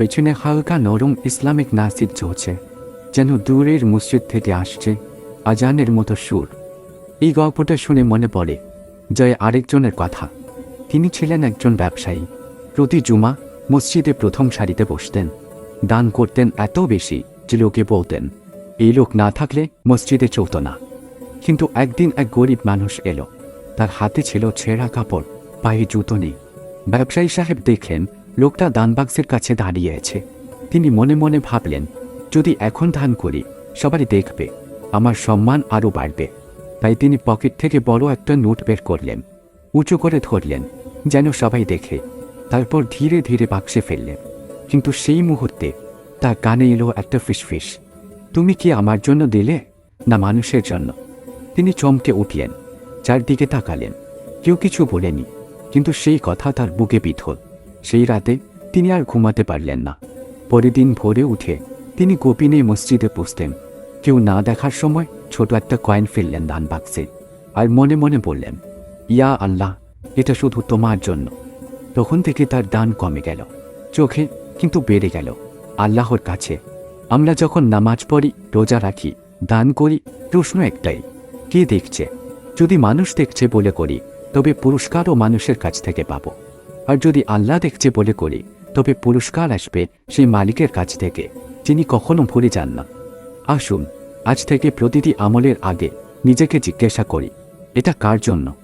পেছনে হালকা নরম ইসলামিক নাসিদ চলছে, যেন দূরের মসজিদ থেকে আসছে আজানের মতো সুর। এই গল্পটা শুনে মনে পড়ে জয় আরেকজনের কথা। তিনি ছিলেন একজন ব্যবসায়ী। প্রতি জুমা মসজিদে প্রথম সারিতে বসতেন। দান করতেন এত বেশি যে লোকে বলতেন, এই লোক না থাকলে মসজিদে চলত না। কিন্তু একদিন এক গরিব মানুষ এলো। তার হাতে ছিল ছেঁড়া কাপড়, পায়ে জুতো নেই। ব্যবসায়ী সাহেব দেখলেন লোকটা দানবাক্সের কাছে দাঁড়িয়ে আছে। তিনি মনে মনে ভাবলেন, যদি এখন দান করি সবারই দেখবে, আমার সম্মান আরও বাড়বে। তাই তিনি পকেট থেকে বড় একটা নোট বের করলেন। উঁচু করে ধরলেন, যেন সবাই দেখে। তারপর ধীরে ধীরে বাক্সে ফেললেন। কিন্তু সেই মুহূর্তে তার কানে এলো একটা ফিসফিস, তুমি কি আমার জন্য দিলে, না মানুষের জন্য? তিনি চমকে উঠলেন, চারদিকে তাকালেন। কেউ কিছু বলেনি, কিন্তু সেই কথা তার বুকে পিঠল সেই রাতে তিনি আর ঘুমাতে পারলেন না। পরের দিন ভোরে উঠে তিনি গোপিনে মসজিদে বসতেন। কেউ না দেখার সময় ছোট একটা কয়েন ফেললেন দান বাক্সে আর মনে মনে বললেন, ইয়া আল্লাহ, এটা শুধু তোমার জন্য। তখন থেকে তার দান কমে গেল, চোখে কিন্তু বেড়ে গেল আল্লাহর কাছে। আমরা যখন নামাজ পড়ি, রোজা রাখি, দান করি, প্রশ্ন একটাই, কে দেখছে? যদি মানুষ দেখছে বলে করি, তবে পুরস্কারও মানুষের কাছ থেকে পাবো। আর যদি আল্লাহ দেখছে বলে করি, তবে পুরস্কার আসবে সেই মালিকের কাছ থেকে, যিনি কখনো ভুলে যান না। আসুন, আজ থেকে প্রতিটি আমলের আগে নিজেকে জিজ্ঞাসা করি, এটা কার জন্য?